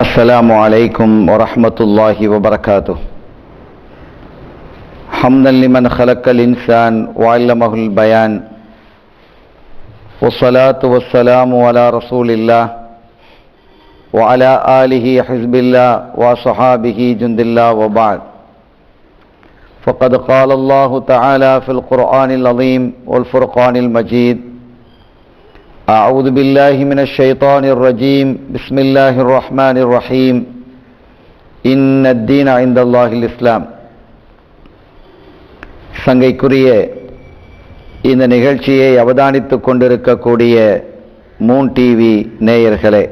السلام عليكم ورحمة الله وبركاته. حمدا لمن خلق الإنسان وعلمه البيان. والصلاة والسلام على رسول الله وعلى آله حزب الله وصحابه جند الله وبعد. فقد قال الله تعالى في القرآن العظيم والفرقان المجيد أعوذ بالله من الشيطان الرجيم بسم الله الرحمن الرحيم إن الدين عند الله الإسلام சங்கைக்குரிய இந்த நிகழ்ச்சியை அவதானித்துக் கொண்டிருக்கக்கூடிய மூன் டிவி நேயர்களே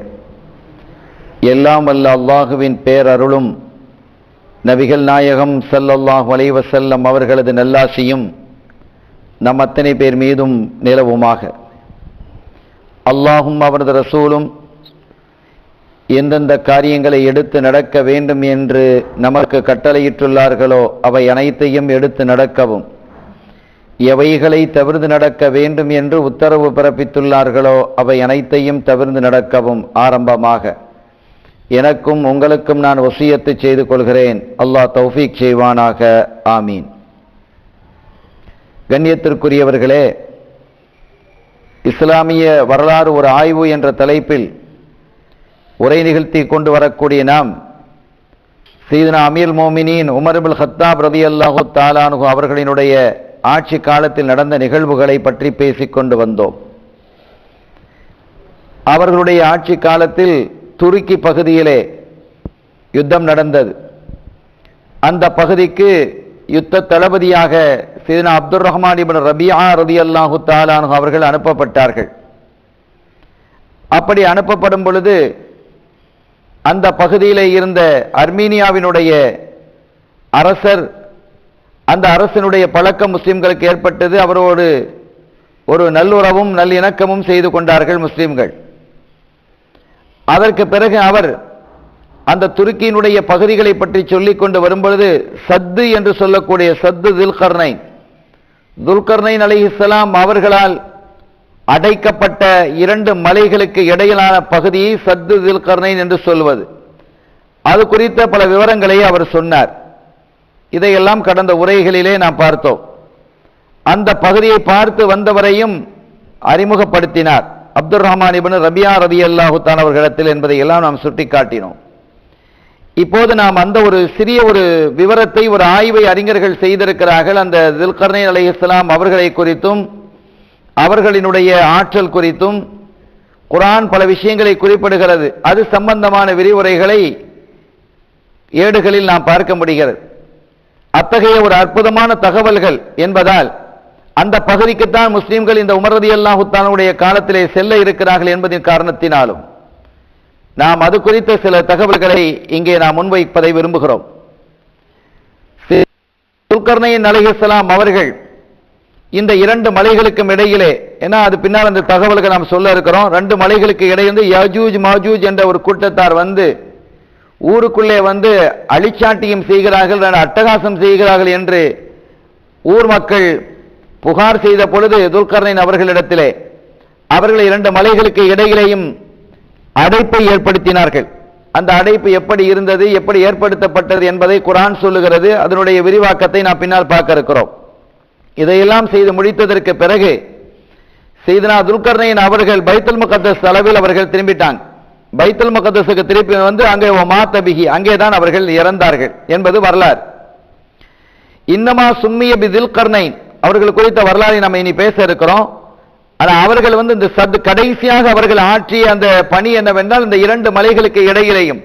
எல்லாம் வல்ல அல்லாஹுவின் பேரருளும் நபிகள் நாயகம் ஸல்லல்லாஹு அலைஹி வஸல்லம் அவர்களது நல்லாசியும் நம் அத்தனை பேர் மீதும் நிலவுமாக அல்லாஹும் அவரது ரசூலும் எந்தெந்த காரியங்களை எடுத்து நடக்க வேண்டும் என்று நமக்கு கட்டளையிட்டுள்ளார்களோ அவை அனைத்தையும் எடுத்து நடக்கவும். எவைகளை தவிர்த்து நடக்க வேண்டும் என்று உத்தரவு பிறப்பித்துள்ளார்களோ அவை அனைத்தையும் தவிர்த்து நடக்கவும் ஆரம்பமாக. எனக்கும் உங்களுக்கும் நான் வசியத்து செய்து கொள்கிறேன். அல்லாஹ் தௌஃபீக் செய்வானாக. ஆமீன். கண்ணியத்திற்குரியவர்களே இஸ்லாமிய வரலாறு ஒரு ஆய்வு என்ற தலைப்பில் உரை நிகழ்த்தி கொண்டு வரக்கூடிய நாம் சீதனா அமீர் மோமினின் உமர்புல் ஹத்தாப் ரதி அல்லாஹு தாலானு அவர்களினுடைய ஆட்சி காலத்தில் நடந்த நிகழ்வுகளை பற்றி பேசிக்கொண்டு வந்தோம். அவர்களுடைய ஆட்சி காலத்தில் துருக்கி பகுதியிலே யுத்தம் நடந்தது. அந்த பகுதிக்கு யுத்த தளபதியாக சீதனா அப்துல் ரஹ்மான் இபின் ரபியா ரதி அல்லாஹு தாலானு அவர்கள் அனுப்பப்பட்டார்கள். அப்படி அனுப்பப்படும் பொழுது அந்த பகுதியிலே இருந்த அர்மீனியாவினுடைய அரசர் அந்த அரசனுடைய பழக்கம் முஸ்லிம்களுக்கு ஏற்பட்டது. அவரோடு ஒரு நல்லுறவும் நல்லிணக்கமும் செய்து கொண்டார்கள் முஸ்லிம்கள். அதற்கு பிறகு அவர் அந்த துருக்கியினுடைய பகுதிகளை பற்றி சொல்லிக் கொண்டு வரும்பொழுது சத்து என்று சொல்லக்கூடிய சத்து துல்கர்னைன். துல்கர்னைன் அலிஹிஸ்லாம் அவர்களால் அடைக்கப்பட்ட இரண்டு மலைகளுக்கு இடையிலான பகுதியை சத்து துல்கர்னைன் என்று சொல்வது. அது குறித்த பல விவரங்களை அவர் சொன்னார். இதையெல்லாம் கடந்த உரைகளிலே நாம் பார்த்தோம். அந்த பகுதியை பார்த்து வந்தவரையும் அறிமுகப்படுத்தினார். அப்துல் ரஹ்மான் இபின் ரபியா ரதி அல்லாஹுத்தான் அவர்களிடத்தில் என்பதை எல்லாம் நாம் சுட்டிக்காட்டினோம். இப்போது நாம் அந்த ஒரு சிறிய ஒரு விவரத்தை ஒரு ஆய்வை அறிஞர்கள் செய்திருக்கிறார்கள். அந்த தில்கர்ணை அலை இஸ்லாம் அவர்களை குறித்தும் அவர்களினுடைய ஆற்றல் குறித்தும் குரான் பல விஷயங்களை குறிப்பிடுகிறது. அது சம்பந்தமான விரிவுரைகளை ஏடுகளில் நாம் பார்க்க முடிகிறது. அத்தகைய ஒரு அற்புதமான தகவல்கள் என்பதால் அந்த பகுதிக்குத்தான் முஸ்லீம்கள் இந்த உமரதி அல்லாஹுத்தானுடைய காலத்திலே செல்ல இருக்கிறார்கள் என்பதின் காரணத்தினாலும். நாம் அது குறித்த சில தகவல்களை இங்கே நாம் முன்வைப்பதை விரும்புகிறோம். துல்கர்ணையின் அலிஹலாம் அவர்கள் இந்த இரண்டு மலைகளுக்கும் இடையிலே ஏன்னா அது பின்னால் அந்த தகவல்கள் நாம் சொல்ல இருக்கிறோம் ரெண்டு மலைகளுக்கு இடையிலிருந்து யஜூஜ் மாஜூஜ் என்ற ஒரு கூட்டத்தார் வந்து ஊருக்குள்ளே வந்து அழிச்சாட்டியம் செய்கிறார்கள் அட்டகாசம் செய்கிறார்கள் என்று ஊர் மக்கள் புகார் செய்த பொழுது துல்கர்ணின் அவர்களிடத்திலே அவர்கள் இரண்டு மலைகளுக்கு இடையிலேயும் அடைப்பை ஏற்படுத்தினார்கள். அந்த அடைப்பு எப்படி இருந்தது எப்படி ஏற்படுத்தப்பட்டது என்பதை குரான் சொல்லுகிறது. அதனுடைய விரிவாக்கத்தை நாம் பின்னால் பார்க்க இருக்கிறோம். இதையெல்லாம் செய்து முடித்ததற்கு பிறகு செய்தனா துல்கர்ணையின் அவர்கள் பைத்தல் முகத்தஸ் அளவில் அவர்கள் திரும்பிட்டாங்க. பைத்தல் முகத்தஸுக்கு திருப்பி வந்து அங்கே மாத்தபிகி அங்கேதான் அவர்கள் இறந்தார்கள் என்பது வரலாறு. இன்னமா சும்மிய பி துல்கர்ணைன் அவர்கள் குறித்த வரலாறை நம்ம இனி பேச இருக்கிறோம். ஆனால் அவர்கள் வந்து இந்த சத் கடைசியாக அவர்கள் ஆற்றிய அந்த பணி என்னவென்றால் இந்த இரண்டு மலைகளுக்கு இடையிலேயும்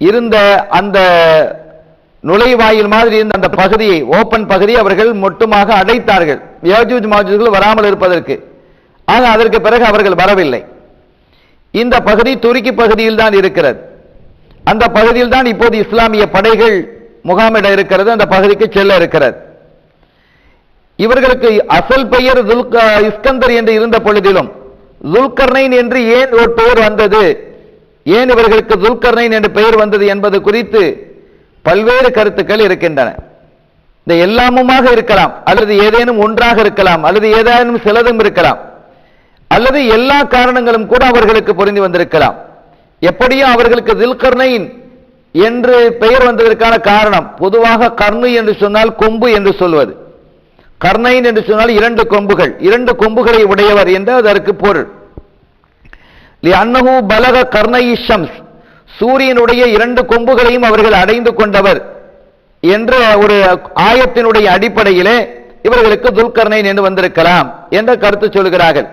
இருந்த அந்த நுழைவாயில் மாதிரி இருந்த அந்த பகுதியை ஓப்பன் பகுதியை அவர்கள் மொட்டுமாக அடைத்தார்கள். யாஜூஜ் மாஜூஜ்கள் வராமல் இருப்பதற்கு. ஆனால் அதற்கு பிறகு அவர்கள் வரவில்லை. இந்த பகுதி துருக்கி பகுதியில் தான் இருக்கிறது. அந்த பகுதியில் தான் இப்போது இஸ்லாமிய படைகள் முகாமிட இருக்கிறது அந்த பகுதிக்கு செல்ல இருக்கிறது. இவர்களுக்கு அசல் பெயர் துல்க இஸ்கந்தர் என்று இருந்த பொழுதிலும் துல்கர்னைன் என்று ஏன் ஒரு பெயர் வந்தது? ஏன் இவர்களுக்கு துல்கர்னைன் என்று பெயர் வந்தது என்பது குறித்து பல்வேறு கருத்துக்கள் இருக்கின்றன. இந்த எல்லாமுமாக இருக்கலாம் அல்லது ஏதேனும் ஒன்றாக இருக்கலாம் அல்லது ஏதேனும் சிலதும் இருக்கலாம் அல்லது எல்லா காரணங்களும் கூட அவர்களுக்கு பொருந்தி வந்திருக்கலாம். எப்படியும் அவர்களுக்கு தில்கர்னைன் என்று பெயர் வந்ததற்கான காரணம் பொதுவாக கர்ணு என்று சொன்னால் கொம்பு என்று சொல்வது. கர்ணைன் என்று சொன்னால் இரண்டு கொம்புகள். இரண்டு கொம்புகளை உடையவர் என்று அதற்கு பொருள். அன்னஹு பலக கர்ணை ஷம்ஸ். சூரியனுடைய இரண்டு கொம்புகளையும் அவர்கள் அடைந்து கொண்டவர் என்ற ஒரு ஆயத்தினுடைய அடிப்படையிலே இவர்களுக்கு துல்கர்ணைன் என்று வந்திருக்கலாம் என்ற கருத்து சொல்கிறார்கள்.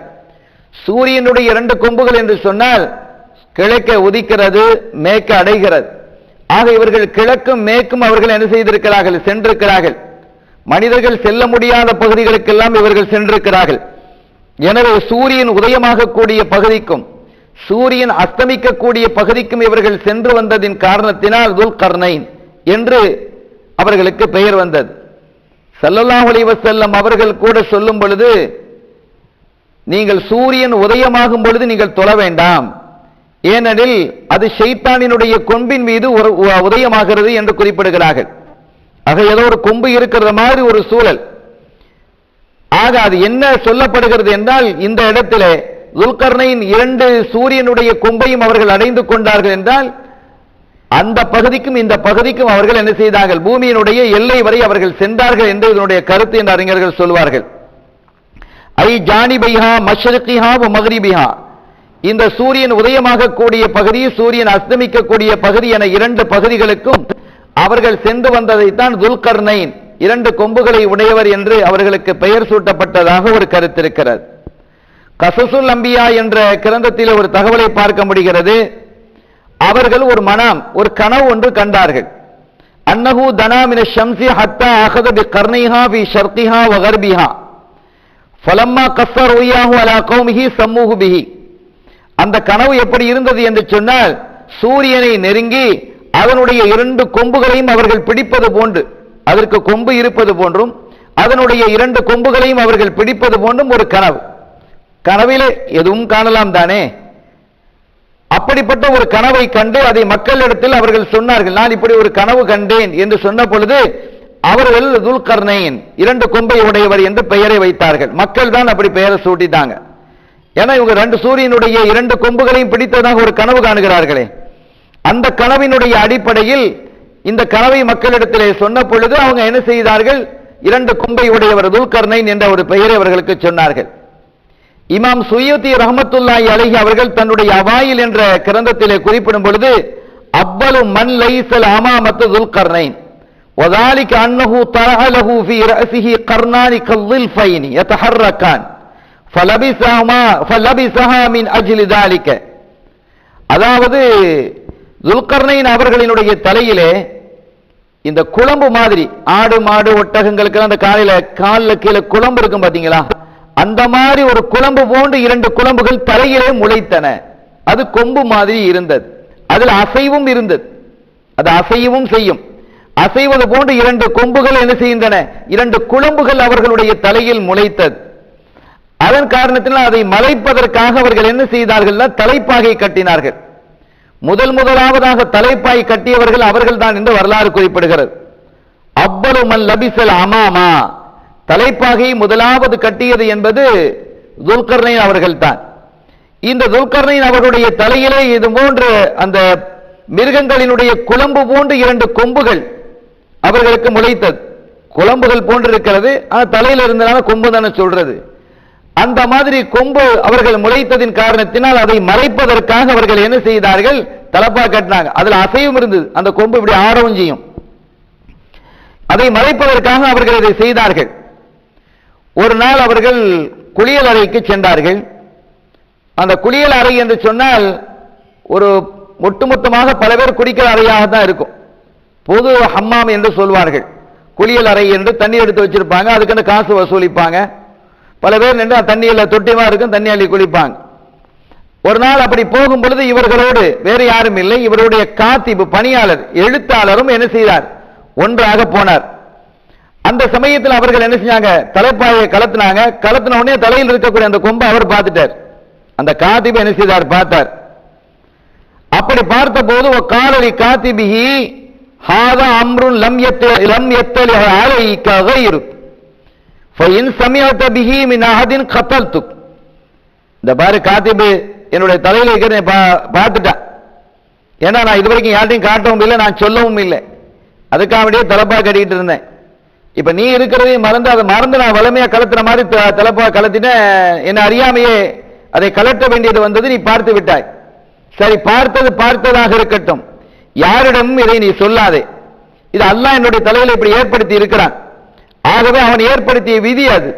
சூரியனுடைய இரண்டு கொம்புகள் என்று சொன்னால் கிழக்க உதிக்கிறது மேற்க அடைகிறது. ஆக இவர்கள் கிழக்கும் மேற்கும் அவர்கள் என்ன செய்திருக்கிறார்கள்? சென்றிருக்கிறார்கள். மனிதர்கள் செல்ல முடியாத பகுதிகளுக்கெல்லாம் இவர்கள் சென்றிருக்கிறார்கள். எனவே சூரியன் உதயமாகக்கூடிய பகுதிக்கும் சூரியன் அஸ்தமிக்கக்கூடிய பகுதிக்கும் இவர்கள் சென்று வந்ததின் காரணத்தினால் துல் கர்ணைன் என்று அவர்களுக்கு பெயர் வந்தது. ஸல்லல்லாஹு செல்லம் அவர்கள் கூட சொல்லும் பொழுது நீங்கள் சூரியன் உதயமாகும் பொழுது நீங்கள் தொழ வேண்டாம். ஏனெனில் அது ஷைத்தானினுடைய கொம்பின் மீது ஒரு- உதயமாகிறது என்று குறிப்பிடுகிறார்கள். ஆக ஏதோ ஒரு கொம்பு இருக்கிற மாதிரி ஒரு சூழல். ஆக அது என்ன சொல்லப்படுகிறது என்றால் இந்த இடத்திலே துல்கர்ணையின் இரண்டு சூரியனுடைய கொம்பையும் அவர்கள் அடைந்து கொண்டார்கள் என்றால் அந்த பகுதிக்கும் இந்த பகுதிக்கும் அவர்கள் என்ன செய்தார்கள்? பூமியினுடைய எல்லை வரை அவர்கள் சென்றார்கள் என்று இதனுடைய கருத்து என்று அறிஞர்கள் சொல்வார்கள். ஐ ஜானிபைஹா மஷ்ரிகிஹா வ இந்த சூரியன் உதயமாகக்கூடிய பகுதி சூரியன் அஸ்தமிக்கக்கூடிய பகுதி என இரண்டு பகுதிகளுக்கும் அவர்கள் சென்று வந்ததைத்தான் துல்கர்னைன் இரண்டு கொம்புகளை உடையவர் என்று அவர்களுக்கு பெயர் சூட்டப்பட்டதாக ஒரு கருத்து இருக்கிறது. கசசுல் அம்பியா என்ற கிரந்தத்தில் ஒரு தகவலை பார்க்க முடிகிறது. அவர்கள் ஒரு மனம் ஒரு கனவு ஒன்று கண்டார்கள். அன்னஹு தனாமின ஷம்சி ஹத்தா அகத பி கர்ணைஹா பி ஷர்திஹா வகர்பிஹா ஃபலம்மா கஸ்ஸர் உய்யாஹு அலா கௌமிஹி சம்மூஹு பிஹி. அந்த கனவு எப்படி இருந்தது என்று சொன்னால் சூரியனை நெருங்கி அதனுடைய இரண்டு கொம்புகளையும் அவர்கள் பிடிப்பது போன்று அதற்கு கொம்பு இருப்பது போன்றும் அதனுடைய இரண்டு கொம்புகளையும் அவர்கள் பிடிப்பது போன்றும் ஒரு கனவு. கனவிலே எதுவும் காணலாம் தானே? அப்படிப்பட்ட ஒரு கனவை கண்டு அதை மக்களிடத்தில் அவர்கள் சொன்னார்கள் நான் இப்படி ஒரு கனவு கண்டேன் என்று சொன்ன பொழுது அவர்கள் துல்கர்ணையின் இரண்டு கொம்பை உடையவர் என்று பெயரை வைத்தார்கள். மக்கள் தான் அப்படி பெயரை சூட்டிட்டாங்க. ஏன்னா இவங்க ரெண்டு சூரியனுடைய இரண்டு கொம்புகளையும் பிடித்ததாக ஒரு கனவு காணுகிறார்களே. அந்த கனவினுடைய அடிப்படையில் இந்த கனவை மக்களிடத்திலே சொன்ன பொழுது அவங்க என்ன செய்தார்கள் இரண்டு கொம்பை உடையவர் துல்கர்ணைன் என்ற ஒரு பெயரை அவர்களுக்கு சொன்னார்கள் இமாம் சுயத்தி ரஹமத்துல்லாஹி அலைஹி அவர்கள் தன்னுடைய அவாயில் என்ற கிரந்தத்திலே குறிப்பிடும் பொழுது அவ்வளு மன் லைசல் அமாமத்து துல்கர்னைன் وذلك أنه طرح له في رأسه قرنان كالظلفين يتحركان فلبسهما فلبسها من أجل ذلك அதாவது துல்கர்ணையின் அவர்களினுடைய தலையிலே இந்த குழம்பு மாதிரி ஆடு மாடு ஒட்டகங்களுக்கு அந்த காலையில காலில் கீழே குழம்பு இருக்கும் பாத்தீங்களா? அந்த மாதிரி ஒரு குழம்பு போன்று இரண்டு குழம்புகள் தலையிலே முளைத்தன. அது கொம்பு மாதிரி இருந்தது. அதில் அசைவும் இருந்தது. அது அசையவும் செய்யும். அசைவது போன்று இரண்டு கொம்புகள் என்ன செய்கின்றன? இரண்டு குழம்புகள் அவர்களுடைய தலையில் முளைத்தது. அதன் காரணத்தினால் அதை மலைப்பதற்காக அவர்கள் என்ன செய்தார்கள் தலைப்பாகை கட்டினார்கள். முதல் முதலாவதாக தலைப்பாய் கட்டியவர்கள் அவர்கள் தான் என்று வரலாறு குறிப்பிடுகிறது. அவ்வளவு லபிசல் அமாமா. தலைப்பாகை முதலாவது கட்டியது என்பது துல்கர்ணையின் அவர்கள் தான் இந்த துல்கர்ணையின் அவர்களுடைய தலையிலே இது போன்று அந்த மிருகங்களினுடைய குழம்பு போன்று இரண்டு கொம்புகள் அவர்களுக்கு முளைத்தது. குழம்புகள் போன்று இருக்கிறது. ஆனால் தலையில் இருந்தனால கொம்பு தானே சொல்றது. அந்த மாதிரி கொம்பு அவர்கள் முளைத்ததின் காரணத்தினால் அதை மறைப்பதற்காக அவர்கள் என்ன செய்தார்கள்? தலப்பா கட்டினாங்க. அதுல அசையும் இருந்தது. அந்த கொம்பு இப்படி ஆடவும் செய்யும். அதை மறைப்பதற்காக அவர்கள் இதை செய்தார்கள். ஒரு நாள் அவர்கள் குளியல் அறைக்கு சென்றார்கள். அந்த குளியல் அறை என்று சொன்னால் ஒரு ஒட்டுமொத்தமாக பல பேர் குடிக்கிற அறையாக தான் இருக்கும். பொது ஹம்மாம் என்று சொல்வார்கள். குளியல் அறை என்று தண்ணி எடுத்து வச்சிருப்பாங்க. அதுக்குன்னு காசு வசூலிப்பாங்க. பல பேர் நின்று தண்ணியில் தொட்டிமா இருக்கும் தண்ணி அள்ளி குளிப்பாங்க. ஒரு நாள் அப்படி போகும் பொழுது இவர்களோடு வேறு யாரும் இல்லை. இவருடைய காத்திப்பு பணியாளர் எழுத்தாளரும் என்ன செய்தார்? ஒன்றாக போனார். அந்த சமயத்தில் அவர்கள் என்ன செஞ்சாங்க? தலைப்பாயை கலத்துனாங்க. கலத்தின உடனே தலையில் இருக்கக்கூடிய அந்த கொம்பை அவர் பார்த்துட்டார். அந்த காத்திபு என்ன செய்தார்? பார்த்தார். அப்படி பார்த்த போது ஒரு காலரி காத்திபிஹி ஹாதா அம்ருன் லம் எத்த லம் எத்தலி அலைக்க இருக்கும் ஃபைன் சமியத பிஹி மின் அஹதின் கத்தல்துக் இந்த பாரு காத்திபு என்னுடைய தலையில் இருக்கிற பா- பார்த்துட்டான் ஏன்னா நான் இது வரைக்கும் யார்ட்டையும் காட்டவும் இல்லை நான் சொல்லவும் இல்லை. அதுக்காகவே தலப்பா கட்டிக்கிட்டு இருந்தேன். இப்போ நீ இருக்கிறதையும் மறந்து அதை மறந்து நான் வளமையாக கலத்துற மாதிரி த- கலத்தினேன் கலத்திட்டேன் என்ன அறியாமையே அதை கலட்ட வேண்டியது வந்தது நீ பார்த்து விட்டாய். சரி பார்த்தது பார்த்ததாக இருக்கட்டும். யாரிடமும் இதை நீ சொல்லாதே. இது அல்லாஹ் என்னுடைய தலையில் இப்படி ஏற்படுத்தி இருக்கிறான். ஆகவே அவன் ஏற்படுத்திய விதி அது.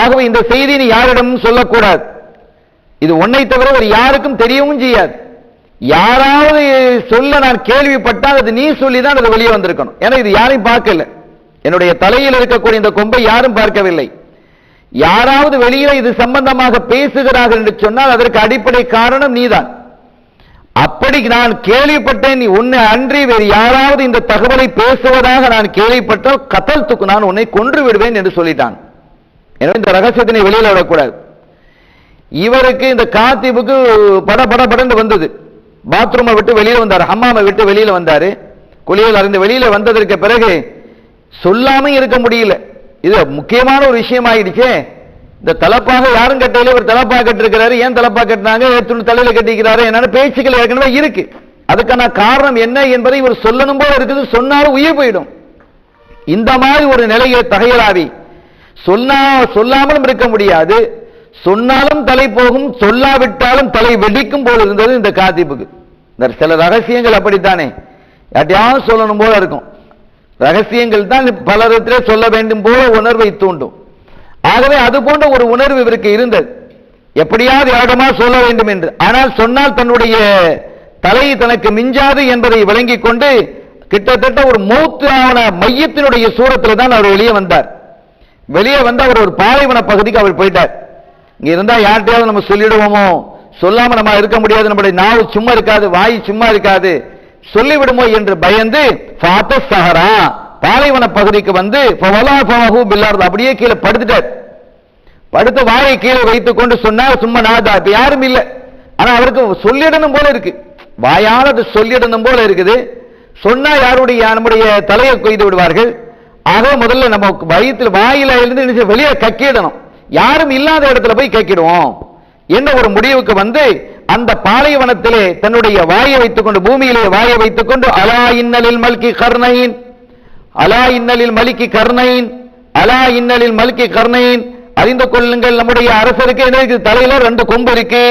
ஆகவே இந்த செய்தி நீ யாரிடமும் சொல்லக்கூடாது. இது உன்னை தவிர ஒரு யாருக்கும் தெரியவும் செய்யாது. யாராவது சொல்ல நான் கேள்விப்பட்டால் அது நீ சொல்லி தான் அது வெளியே வந்திருக்கணும். ஏன்னா இது யாரையும் பார்க்கல. என்னுடைய தலையில் இருக்கக்கூடிய இந்த கொம்பை யாரும் பார்க்கவில்லை. யாராவது வெளியே இது சம்பந்தமாக பேசுகிறார்கள் என்று சொன்னால் அதற்கு அடிப்படை காரணம் நீதான். அப்படி நான் கேள்விப்பட்டேன் நீ உன்னை அன்றி வேறு யாராவது இந்த தகவலை பேசுவதாக நான் கேள்விப்பட்டால் கத்தல் நான் உன்னை கொன்று விடுவேன் என்று சொல்லிட்டான். எனவே இந்த ரகசியத்தினை வெளியில் விடக்கூடாது. இவருக்கு இந்த காத்திபுக்கு பட பட படந்து வந்தது. பாத்ரூமை விட்டு வெளியில் வந்தார் ஹம்மாமை விட்டு வெளியில் வந்தார். குளியல் அறிந்து வெளியில் வந்ததற்கு பிறகு சொல்லாமல் இருக்க முடியல. இது முக்கியமான ஒரு விஷயம் ஆயிடுச்சே இந்த தலப்பாக யாரும் கட்டையில ஒரு தலப்பா கட்டிருக்கிறாரு ஏன் தலப்பா கட்டினாங்க துணி தலையில கட்டிக்கிறாரு என்னென்ன பேச்சுக்கள் ஏற்கனவே இருக்கு. அதுக்கான காரணம் என்ன என்பதை இவர் சொல்லணும் போல இருக்குது சொன்னாலும் உயிர் போயிடும். இந்த மாதிரி ஒரு நிலையை தகையலாவி சொன்னா சொல்லாமலும் இருக்க முடியாது. சொன்னாலும் தலை போகும் சொல்லாவிட்டாலும் தலை வெடிக்கும் போல இருந்தது இந்த காத்திப்புக்கு. இந்த சில ரகசியங்கள் அப்படித்தானே. யார்ட்டையாவது சொல்லணும் போல இருக்கும். ரகசியங்கள் தான் பலரத்திலே சொல்ல வேண்டும் போல உணர்வை தூண்டும். ஆகவே அது போன்ற ஒரு உணர்வு இவருக்கு இருந்தது. எப்படியாவது யாரிடமா சொல்ல வேண்டும் என்று. ஆனால் சொன்னால் தன்னுடைய தலை தனக்கு மிஞ்சாது என்பதை விளங்கிக் கொண்டு கிட்டத்தட்ட ஒரு மூத்தான மையத்தினுடைய சூரத்தில் தான் அவர் வெளியே வந்தார். வெளியே வந்து அவர் ஒரு பாலைவன பகுதிக்கு அவர் போயிட்டார். இங்க இருந்தா யார்கிட்டயாவது நம்ம சொல்லிடுவோமோ? சொல்லாம நம்ம இருக்க முடியாது. நம்முடைய நாவு சும்மா இருக்காது வாய் சும்மா இருக்காது. சொல்லிவிடுமோ என்று பயந்து ஃபாத்த சஹரா பாலைவன பகுதிக்கு வந்து அப்படியே கீழே படுத்துட்டார். படுத்து வாயை கீழே வைத்துக் கொண்டு சொன்னார் சும்மா நாதா. இப்ப யாரும் இல்லை. ஆனா அவருக்கு சொல்லிடணும் போல இருக்கு. வாயால் அது சொல்லிடணும் போல இருக்குது. சொன்னா யாருடைய நம்முடைய தலையை கொய்து விடுவார்கள்? ஆக முதல்ல நம்ம வயிற்றுல வாயில இருந்து வெளியே கக்கிடணும். யாரும் இல்லாத இடத்துல போய் கக்கிடுவோம். என்ன ஒரு முடிவுக்கு வந்து அந்த பாலைவனத்திலே தன்னுடைய வாயை வைத்துக் கொண்டு பூமியிலே வாயை வைத்துக் கொண்டு அலா இன்னலில் மல்கி கர்ணையின் அலா இன்னலில் மலிக்கி கர்ணைன் அலா இன்னலில் மல்கி கர்ணைன் அறிந்து கொள்ளுங்கள் நம்முடைய அரசருக்கு என்ன இருக்குது? தலையில ரெண்டு கொம்பு இருக்கு.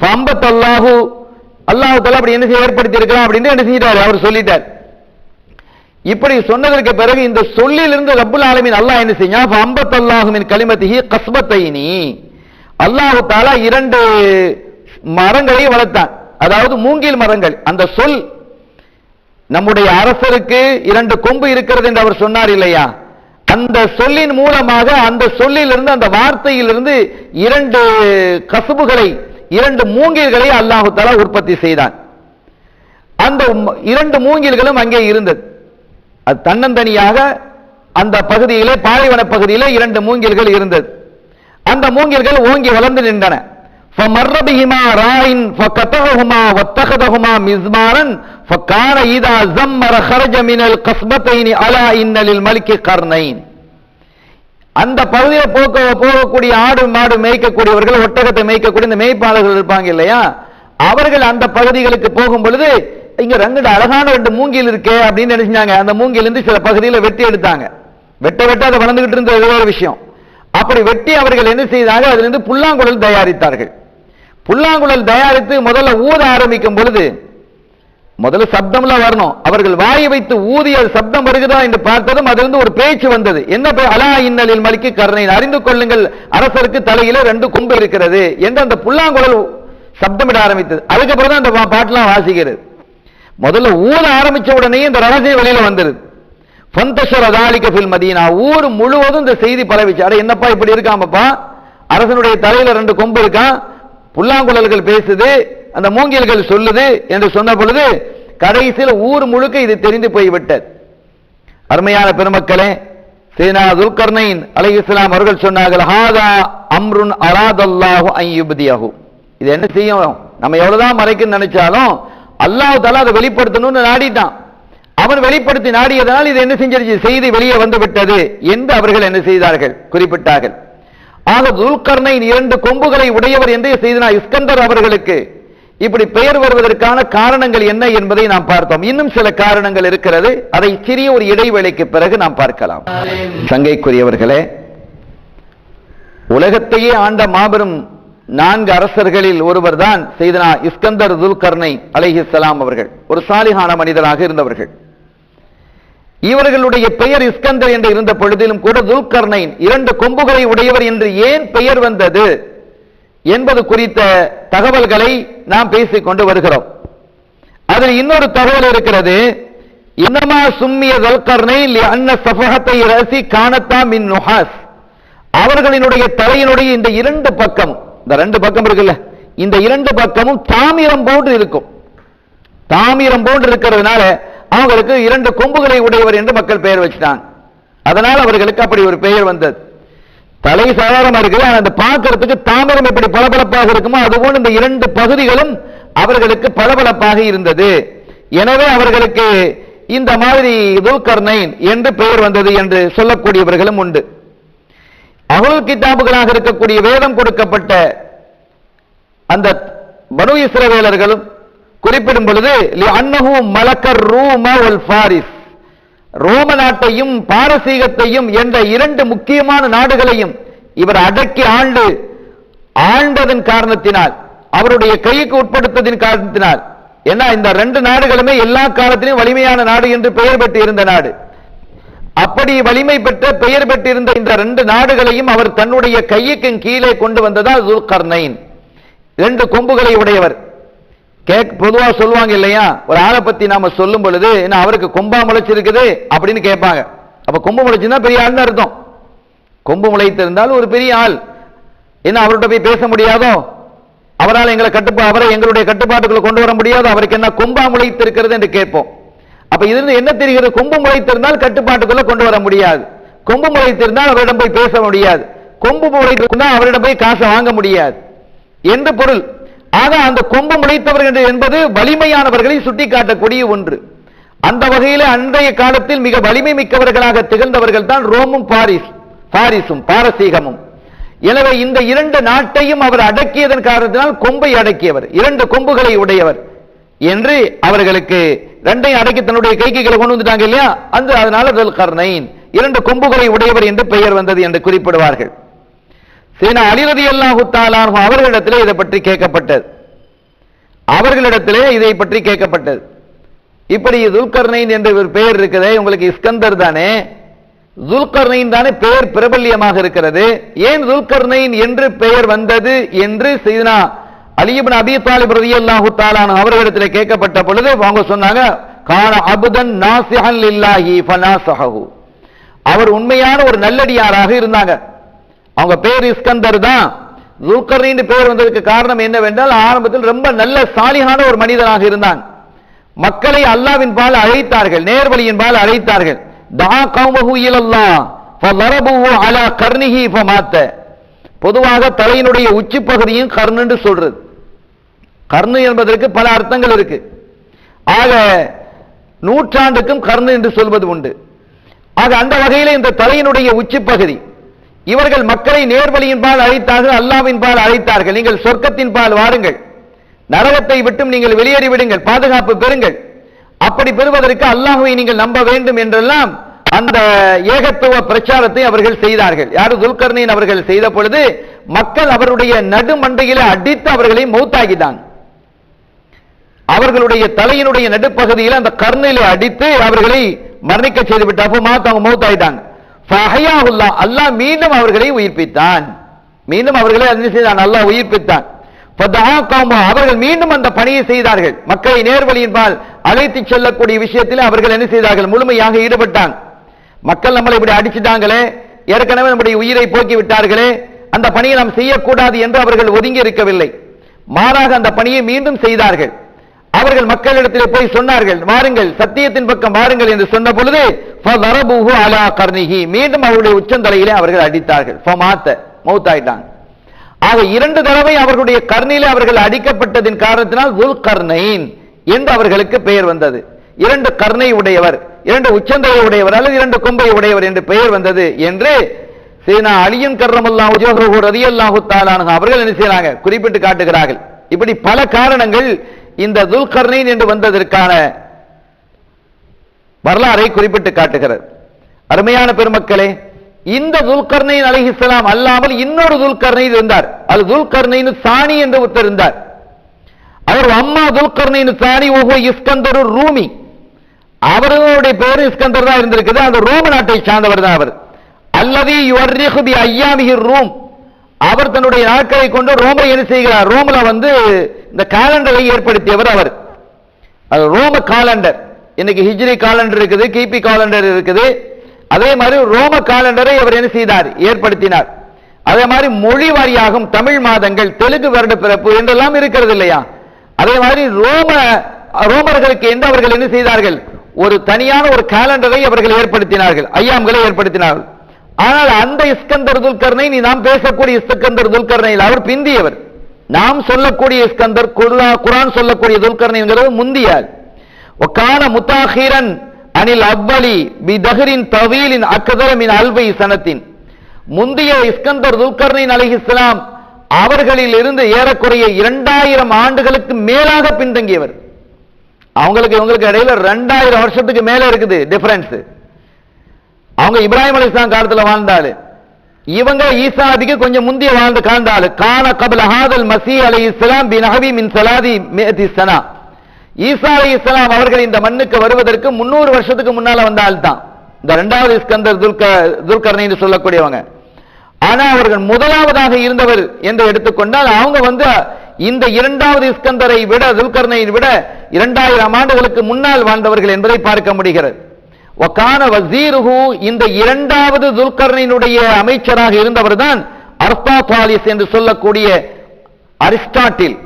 ஃபம்பத் அல்லாஹு அல்லாஹ் அப்படி என்ன செய்ய ஏற்படுத்தி இருக்கலாம் அப்படின்னு என்ன செஞ்சிட்டாரு? அவர் சொல்லிட்டார். இப்படி சொன்னதற்கு பிறகு இந்த சொல்லிலிருந்து ரப்புல் ஆலமின் அல்லாஹ் என்ன செய்யா ஃபம்பத் அல்லாஹு மின் கஸ்பத்தைனி. அல்லாஹு தாலா இரண்டு மரங்களை வளர்த்தான். அதாவது மூங்கில் மரங்கள். அந்த சொல் நம்முடைய அரசருக்கு இரண்டு கொம்பு இருக்கிறது என்று அவர் சொன்னார் இல்லையா? அந்த சொல்லின் மூலமாக அந்த சொல்லிலிருந்து அந்த வார்த்தையிலிருந்து இரண்டு கசுபுகளை இரண்டு மூங்கில்களை அல்லாஹு உற்பத்தி செய்தான். அந்த இரண்டு மூங்கில்களும் அங்கே இருந்தது. அது தன்னந்தனியாக அந்த பகுதியிலே பாலைவன பகுதியிலே இரண்டு மூங்கில்கள் இருந்தது. அந்த மூங்கில்கள் ஓங்கி வளர்ந்து நின்றன. فَمَرَّ بِهِمَا رَاعٍ فَقَطَعَهُمَا وَاتَّخَذَهُمَا مِزْمَارًا فَكَانَ إِذَا زَمَّرَ خَرَجَ مِنَ الْقَصْبَتَيْنِ أَلَا إِنَّ لِلْمَلِكِ قَرْنَيْنِ அந்த பகுதியில் போக்க போகக்கூடிய ஆடு மாடு மேய்க்கக்கூடியவர்கள் ஒட்டகத்தை மேய்க்கக்கூடிய இந்த மேய்ப்பாளர்கள் இருப்பாங்க இல்லையா அவர்கள் அந்த பகுதிகளுக்கு போகும் பொழுது இங்க ரெண்டு அழகான ரெண்டு மூங்கில் இருக்கே அப்படின்னு நினைச்சாங்க அந்த மூங்கில் இருந்து சில பகுதியில் வெட்டி எடுத்தாங்க வெட்ட வெட்ட அதை வளர்ந்துகிட்டு இருந்த ஏதோ ஒரு விஷயம் அப்படி வெட்டி அவர்கள் என்ன செய்தாங்க அதிலிருந்து புல்லாங்குழல் தயாரித்தார்கள் புல்லாங்குழல் தயாரித்து முதல்ல ஊத ஆரம்பிக்கும் பொழுது முதல்ல சப்தம்லாம் வரணும். அவர்கள் வாயை வைத்து ஊதிய சப்தம் வருகிறதா என்று பார்த்ததும் அதிலிருந்து ஒரு பேச்சு வந்தது. என்ன அலா இன்னலில் மலிக்கு கருணை. அறிந்து கொள்ளுங்கள் அரசருக்கு தலையில ரெண்டு கொம்பு இருக்கிறது என்று அந்த புல்லாங்குழல் சப்தமிட ஆரம்பித்தது. அதுக்கப்புறம் தான் அந்த பாட்டெல்லாம் வாசிக்கிறது. முதல்ல ஊத ஆரம்பிச்ச உடனே இந்த ரகசிய வெளியில வந்துருது ஃபந்தஷர தாலிக ஃபில் மதீனா. ஊர் முழுவதும் இந்த செய்தி பரவிச்சு அட என்னப்பா இப்படி இருக்காமப்பா? அரசனுடைய தலையில ரெண்டு கொம்பு இருக்கான் புல்லாங்குழல்கள் பேசுது அந்த மூங்கில்கள் சொல்லுது என்று சொன்ன பொழுது கடைசியில் ஊர் முழுக்க இது தெரிந்து போய்விட்டது. அருமையான பெருமக்களே சேனா துல்கர்னைன் இஸ்லாம் அவர்கள் சொன்னார்கள் ஹாதா அம்ருன் அராதல்லாஹு ஐயுபதியாகு இது என்ன செய்யும்? நம்ம எவ்வளவுதான் மறைக்குன்னு நினைச்சாலும் அல்லாஹ் தலா அதை வெளிப்படுத்தணும்னு நாடிட்டான். அவன் வெளிப்படுத்தி நாடியதனால் இது என்ன செஞ்சிருச்சு? செய்தி வெளியே வந்து விட்டது என்று அவர்கள் என்ன செய்தார்கள்? குறிப்பிட்டார்கள். ஆக துல்கர்ணை இரண்டு கொம்புகளை உடையவர் என்று செய்தனா இஸ்கந்தர் அவர்களுக்கு? இப்படி பெயர் வருவதற்கான காரணங்கள் என்ன என்பதை நாம் பார்த்தோம். இன்னும் சில காரணங்கள் இருக்கிறது. அதை சிறிய ஒரு இடைவேளைக்கு பிறகு நாம் பார்க்கலாம். சங்கைக்குரியவர்களே உலகத்தையே ஆண்ட மாபெரும் நான்கு அரசர்களில் ஒருவர் தான் செய்தனா இஸ்கந்தர் துல்கர்ணை அலைஹிஸ்ஸலாம் அவர்கள். ஒரு சாலிகான மனிதராக இருந்தவர்கள். இவர்களுடைய பெயர் இஸ்கந்தர் என்று இருந்த பொழுதிலும் கூட துல்கர்னைன் இரண்டு கொம்புகளை உடையவர் என்று ஏன் பெயர் வந்தது என்பது குறித்த தகவல்களை நாம் பேசிக் கொண்டு வருகிறோம். அதில் இன்னொரு தகவல் இருக்கிறது. இன்னமா சும்மிய துல்கர்னை அன்ன சபகத்தை ரசி காணத்தா மின் நுஹாஸ். அவர்களினுடைய தலையினுடைய இந்த இரண்டு பக்கம் இந்த ரெண்டு பக்கம் இருக்குல்ல இந்த இரண்டு பக்கமும் தாமிரம் போன்று இருக்கும். தாமிரம் போன்று இருக்கிறதுனால அவங்களுக்கு இரண்டு கொம்புகளை உடையவர் என்று மக்கள் பெயர் வச்சிட்டாங்க. அதனால் அவர்களுக்கு அப்படி ஒரு பெயர் வந்தது. தலை சாதாரணமா இருக்குது ஆனா அந்த பார்க்கறதுக்கு தாமிரம் எப்படி பளபளப்பாக இருக்குமோ அதுபோல் இந்த இரண்டு பகுதிகளும் அவர்களுக்கு பளபளப்பாக இருந்தது. எனவே அவர்களுக்கு இந்த மாதிரி துல்கர்னைன் என்று பெயர் வந்தது என்று சொல்லக்கூடியவர்களும் உண்டு. அகுல் கிதாபுகளாக இருக்கக்கூடிய வேதம் கொடுக்கப்பட்ட அந்த பனு இஸ்ரவேலர்களும் குறிப்பிடும் பொழுது மலக்கர் ரூம ஃபாரிஸ். ரோம நாட்டையும் பாரசீகத்தையும் என்ற இரண்டு முக்கியமான நாடுகளையும் இவர் அடக்கி ஆண்டு ஆண்டதன் காரணத்தினால் அவருடைய கைக்கு உட்படுத்ததின் காரணத்தினால் ஏன்னா இந்த ரெண்டு நாடுகளுமே எல்லா காலத்திலும் வலிமையான நாடு என்று பெயர் பெற்று இருந்த நாடு. அப்படி வலிமை பெற்ற பெயர் பெற்றிருந்த இந்த ரெண்டு நாடுகளையும் அவர் தன்னுடைய கையுக்கும் கீழே கொண்டு வந்ததால் துல்கர்னைன் ரெண்டு கொம்புகளை உடையவர். கேக் பொதுவாக சொல்லுவாங்க இல்லையா? ஒரு ஆளை பத்தி நாம சொல்லும் பொழுது என்ன அவருக்கு கொம்பா முளைச்சிருக்குது அப்படின்னு கேட்பாங்க. அப்ப கொம்பு முளைச்சுன்னா பெரிய ஆள்னு அர்த்தம். கொம்பு முளைத்திருந்தால் ஒரு பெரிய ஆள். என்ன அவர்கிட்ட போய் பேச முடியாதோ? அவரால் எங்களை கட்டுப்பா அவரை எங்களுடைய கட்டுப்பாட்டுக்குள்ள கொண்டு வர முடியாதோ? அவருக்கு என்ன கொம்பா முளைத்திருக்கிறது என்று கேட்போம். அப்ப இதிலிருந்து என்ன தெரிகிறது? கொம்பு முளைத்திருந்தால் கட்டுப்பாட்டுக்குள்ள கொண்டு வர முடியாது. கொம்பு முளைத்திருந்தால் அவரிடம் போய் பேச முடியாது. கொம்பு முளைத்திருந்தால் அவரிடம் போய் காசை வாங்க முடியாது. என்று பொருள். ஆக அந்த கொம்பு முளைத்தவர்கள் என்பது வலிமையானவர்களை சுட்டிக்காட்டக்கூடிய ஒன்று. அந்த வகையில் அன்றைய காலத்தில் மிக வலிமை மிக்கவர்களாக திகழ்ந்தவர்கள் தான் ரோமும் பாரிஸ் பாரிஸும் பாரசீகமும். எனவே இந்த இரண்டு நாட்டையும் அவர் அடக்கியதன் காரணத்தினால் கொம்பை அடக்கியவர் இரண்டு கொம்புகளை உடையவர் என்று அவர்களுக்கு ரெண்டையும் அடக்கி தன்னுடைய கைகைகளை கொண்டு வந்துட்டாங்க இல்லையா? அந்த அதனால கர்ணைன் இரண்டு கொம்புகளை உடையவர் என்று பெயர் வந்தது என்று குறிப்பிடுவார்கள். சீனா அலிரதி அல்லாஹு தாலான் அவர்களிடத்திலே இதை பற்றி கேட்கப்பட்டது. அவர்களிடத்திலே இதை பற்றி கேட்கப்பட்டது. இப்படி துல்கர்னைன் என்ற ஒரு பெயர் இருக்கிறதே உங்களுக்கு இஸ்கந்தர் தானே? துல்கர்னைன் தானே பெயர் பிரபல்யமாக இருக்கிறது. ஏன் துல்கர்னைன் என்று பெயர் வந்தது என்று சீனா அலிபின் அபி தாலிப் ரதி அல்லாஹு தாலான் அவர்களிடத்தில் கேட்கப்பட்ட பொழுது அவங்க சொன்னாங்க கான அபுதன் நாசிஹன் இல்லாஹி ஃபனாசஹு அவர் உண்மையான ஒரு நல்லடியாராக இருந்தாங்க. அவங்க பேர் இஸ்கந்தர் தான். துல்கர்னின்னு பேர் வந்ததுக்கு காரணம் என்னவென்றால் ஆரம்பத்தில் ரொம்ப நல்ல சாலிகான ஒரு மனிதனாக இருந்தான். மக்களை அல்லாவின் பால் அழைத்தார்கள் நேர்வழியின் பால் அழைத்தார்கள். தா கௌமஹு இலல்லா ஃபலரபுஹு அலா கர்னிஹி ஃபமாத்த. பொதுவாக தலையினுடைய உச்சி பகுதியும் கர்ணுன்னு சொல்றது. கர்ணு என்பதற்கு பல அர்த்தங்கள் இருக்கு. ஆக நூற்றாண்டுக்கும் கர்ணு என்று சொல்வது உண்டு. ஆக அந்த வகையில் இந்த தலையினுடைய உச்சி பகுதி இவர்கள் மக்களை நேர்வழியின் பால் அழைத்தார்கள் அல்லாவின் பால் அழைத்தார்கள். நீங்கள் சொர்க்கத்தின் பால் வாருங்கள். நரகத்தை விட்டும் நீங்கள் வெளியேறி விடுங்கள் பாதுகாப்பு பெறுங்கள். அப்படி பெறுவதற்கு அல்லாஹுவை நீங்கள் நம்ப வேண்டும் என்றெல்லாம் அந்த ஏகத்துவ பிரச்சாரத்தை அவர்கள் செய்தார்கள். யாரு? துல்கர்ணின் அவர்கள் செய்த பொழுது மக்கள் அவருடைய நடுமண்டையில அடித்து அவர்களை மௌத்தாகிதான் அவர்களுடைய தலையினுடைய நடுப்பகுதியில் அந்த கர்ணையில அடித்து அவர்களை மரணிக்க செய்து விட்டாப்போ மாத்த அவங்க மௌத்தாயிட்டாங்க. அல்லாஹ் மீண்டும் அவர்களை உயிர்ப்பித்தான். மீண்டும் அவர்களை என்ன செய்தான். அல்லாஹ் உயிர்ப்பித்தான். அவர்கள் மீண்டும் அந்த பணியை செய்தார்கள். மக்களை நேர்வழியின்பால் அழைத்து செல்லக்கூடிய விஷயத்தில் அவர்கள் என்ன செய்தார்கள்? முழுமையாக ஈடுபட்டாங்க. மக்கள் நம்மளை இப்படி அடிச்சுட்டாங்களே. ஏற்கனவே நம்முடைய உயிரை போக்கி விட்டார்களே. அந்த பணியை நாம் செய்யக்கூடாது என்று அவர்கள் ஒதுங்கி இருக்கவில்லை. மாறாக அந்த பணியை மீண்டும் செய்தார்கள். அவர்கள் மக்களிடத்தில் போய் சொன்னார்கள் வாருங்கள் சத்தியத்தின் பக்கம் வாருங்கள் என்று சொன்ன பொழுது அலா கர்ணிகி மீண்டும் அவருடைய உச்சந்தலையிலே அவர்கள் அடித்தார்கள். மௌத்தாயிட்டான் ஆக இரண்டு தடவை அவர்களுடைய கர்ணிலே அவர்கள் அடிக்கப்பட்டதின் காரணத்தினால் உல் கர்ணைன் என்று அவர்களுக்கு பெயர் வந்தது. இரண்டு கர்ணை உடையவர் இரண்டு உச்சந்தலை உடையவர் அல்லது இரண்டு கொம்பை உடையவர் என்று பெயர் வந்தது என்று சீனா அலியும் கர்ணமல்லாம் உஜோகர் ரதியல்லாஹு தாலானு அவர்கள் என்ன செய்யறாங்க குறிப்பிட்டு காட்டுகிறார்கள். இப்படி பல காரணங்கள் இந்த துல்கர்னைன் என்று வந்ததற்கான வரலாறை குறிப்பிட்டு காட்டுகிறது. அருமையான பெருமக்களே இந்த துல்கர்னைன் அலைஹிஸ்ஸலாம் அல்லாமல் இன்னொரு துல்கர்னைன் இருந்தார். அது துல்கர்னைன் சாணி என்று ஒருத்தர் இருந்தார். அவர் அம்மா துல்கர்னைன் சாணி ஓஹோ இஸ்கந்தர் ரூமி. அவர்களுடைய பேரு இஸ்கந்தர் தான் இருந்திருக்குது. அந்த ரோம நாட்டை சார்ந்தவர் தான் அவர். அல்லது ஐயாமிகி ரூம். அவர் தன்னுடைய நாட்களை கொண்டு ரோமை என்ன செய்கிறார்? ரோமில் வந்து இந்த காலண்டரை ஏற்படுத்தியவர் அவர். அது ரோம காலண்டர். இன்னைக்கு ஹிஜ்ரி காலண்டர் இருக்குது கிபி காலண்டர் இருக்குது. அதே மாதிரி ரோம காலண்டரை அவர் என்ன செய்தார்? ஏற்படுத்தினார். அதே மாதிரி மொழி வாரியாகும் தமிழ் மாதங்கள் தெலுங்கு வருட பிறப்பு என்றெல்லாம் இருக்கிறது இல்லையா? அதே மாதிரி ரோம ரோமர்களுக்கு என்று அவர்கள் என்ன செய்தார்கள்? ஒரு தனியான ஒரு காலண்டரை அவர்கள் ஏற்படுத்தினார்கள் ஐயாம்களை ஏற்படுத்தினார்கள். ஆனால் அந்த இஸ்கந்தர் துல்கர்னை நீ நாம் பேசக்கூடிய இஸ்கந்தர் துல்கர்னையில் அவர் பிந்தியவர். நாம் சொல்லக்கூடிய இஸ்கந்தர் குரான் சொல்லக்கூடிய துல்கர்னைங்கிறது முந்தியால் ஒக்கான முத்தாஹிரன் அனில் அவ்வலி பி தஹரின் தவீலின் அக்கதரமின் அல்வை சனத்தின் முந்தைய இஸ்கந்தர் துல்கர்னின் அலைஹிஸ்ஸலாம் அவர்களில் இருந்து ஏறக்குறைய இரண்டாயிரம் ஆண்டுகளுக்கு மேலாக பின்தங்கியவர். அவங்களுக்கு இவங்களுக்கு இடையில ரெண்டாயிரம் வருஷத்துக்கு மேல இருக்குது டிஃபரன்ஸ் அவங்க இப்ராஹிம் அலிஸ்லாம் காலத்துல வாழ்ந்தாலு இவங்க ஈசாதிக்கு கொஞ்சம் முந்திய வாழ்ந்து காண்டாளு கான கபல ஹாதல் மசீ அலை இஸ்லாம் பின் நஹவி மின் சலாதி மேதி சனா. ஈசா அலி இஸ்லாம் அவர்கள் இந்த மண்ணுக்கு வருவதற்கு முன்னூறு வருஷத்துக்கு முன்னால வந்த ஆள் தான் இந்த இரண்டாவது இஸ்கந்தர் துல்க துல்கர்ணைன்னு சொல்லக்கூடியவங்க. ஆனா அவர்கள் முதலாவதாக இருந்தவர் என்று எடுத்துக்கொண்டால் அவங்க வந்து இந்த இரண்டாவது இஸ்கந்தரை விட துல்கர்ணையை விட இரண்டாயிரம் ஆண்டுகளுக்கு முன்னால் வாழ்ந்தவர்கள் என்பதை பார்க்க முடிகிறது. வக்கான வசீருஹு இந்த இரண்டாவது துல்கர்ணினுடைய அமைச்சராக இருந்தவர் தான் அர்த்தாபாலிஸ் என்று சொல்லக்கூடிய அரிஸ்டாட்டில்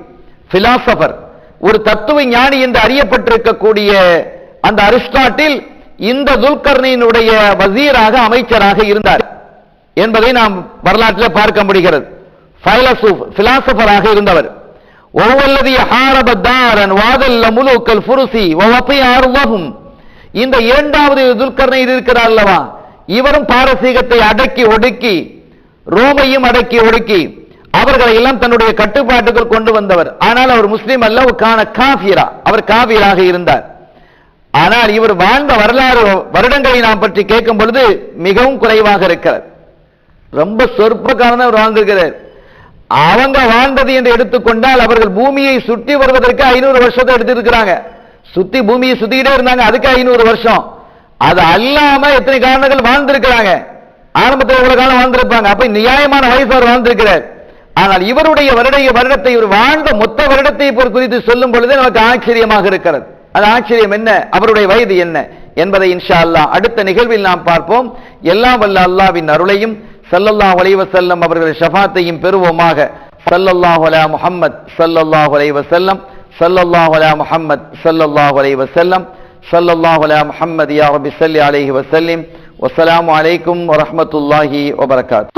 பிலாசபர் ஒரு தத்துவ ஞானி என்று அறியப்பட்டிருக்கக்கூடிய அந்த அரிஸ்டாட்டில் இந்த துல்கர்ணினுடைய வசீராக அமைச்சராக இருந்தார் என்பதை நாம் வரலாற்றில் பார்க்க முடிகிறது. பிலாசபராக இருந்தவர். ஒவ்வொல்லதிய ஹாரபத்தாரன் வாதல்ல முலுக்கல் புருசி வவப்பை ஆர்வகும் இந்த இரண்டாவது துல்கர்ணை இருக்கிறார் அல்லவா? இவரும் பாரசீகத்தை அடக்கி ஒடுக்கி ரோமையும் அடக்கி ஒடுக்கி அவர்களை எல்லாம் தன்னுடைய கட்டுப்பாட்டுக்குள் கொண்டு வந்தவர். ஆனால் அவர் முஸ்லீம் அல்ல கான அவர் காவியராக இருந்தார். ஆனால் இவர் வாழ்ந்த வரலாறு வருடங்களை நாம் பற்றி கேட்கும் பொழுது மிகவும் குறைவாக இருக்கிறார். ரொம்ப சொற்ப அவர் வாழ்ந்திருக்கிறார். அவங்க வாழ்ந்தது என்று எடுத்துக்கொண்டால் அவர்கள் பூமியை சுற்றி வருவதற்கு ஐநூறு வருஷத்தை எடுத்திருக்கிறாங்க. சுத்தி பூமியை சுத்திக்கிட்டே இருந்தாங்க. அதுக்கு ஐநூறு வருஷம். அது அல்லாம எத்தனை காரணங்கள் வாழ்ந்திருக்கிறாங்க. ஆரம்பத்தில் இவ்வளவு காலம் வாழ்ந்திருப்பாங்க. அப்ப நியாயமான வயசு அவர் வாழ்ந்திருக்கிறார். ஆனால் இவருடைய வருடைய வருடத்தை இவர் வாழ்ந்த மொத்த வருடத்தை குறித்து சொல்லும் பொழுது நமக்கு ஆச்சரியமாக இருக்கிறது. அது ஆச்சரியம் என்ன? அவருடைய வயது என்ன? என்பதை இன்ஷா அல்லாஹ் அடுத்த நிகழ்வில் நாம் பார்ப்போம். எல்லாம் வல்ல அல்லாவின் அருளையும் சல்லல்லா அலைஹி செல்லம் அவர்கள் ஷஃபாத்தையும் பெறுவோமாக. ஸல்லல்லாஹு செல்லம் صلى الله على محمد صلى الله عليه وسلم. صلى الله على محمد يا رب صل عليه وسلم. والسلام عليكم ورحمة الله وبركاته.